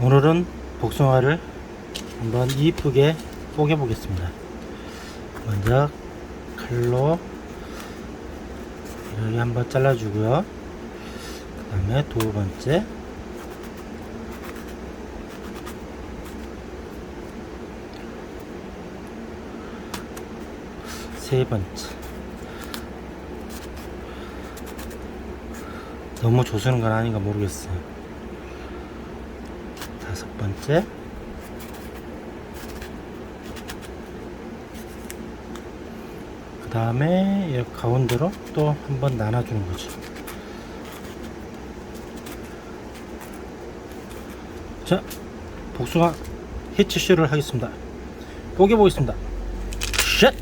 오늘은 복숭아를 한번 이쁘게 뽀개 보겠습니다. 먼저 칼로 이렇게 한번 잘라주고요. 그 다음에 두 번째 세 번째 너무 조수는 건 아닌가 모르겠어요. 다섯 번째 그 다음에 이 가운데로 또 한 번 나눠주는 거죠. 자, 복숭아 히치쇼를 하겠습니다. 뽀개 보겠습니다. 샷!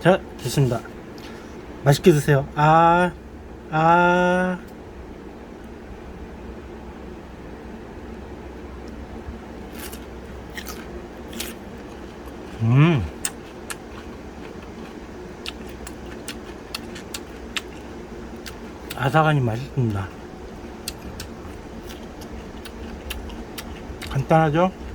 자, 됐습니다. 맛있게 드세요. 아, 아. 음. 아삭하니 맛있습니다. 간단하죠?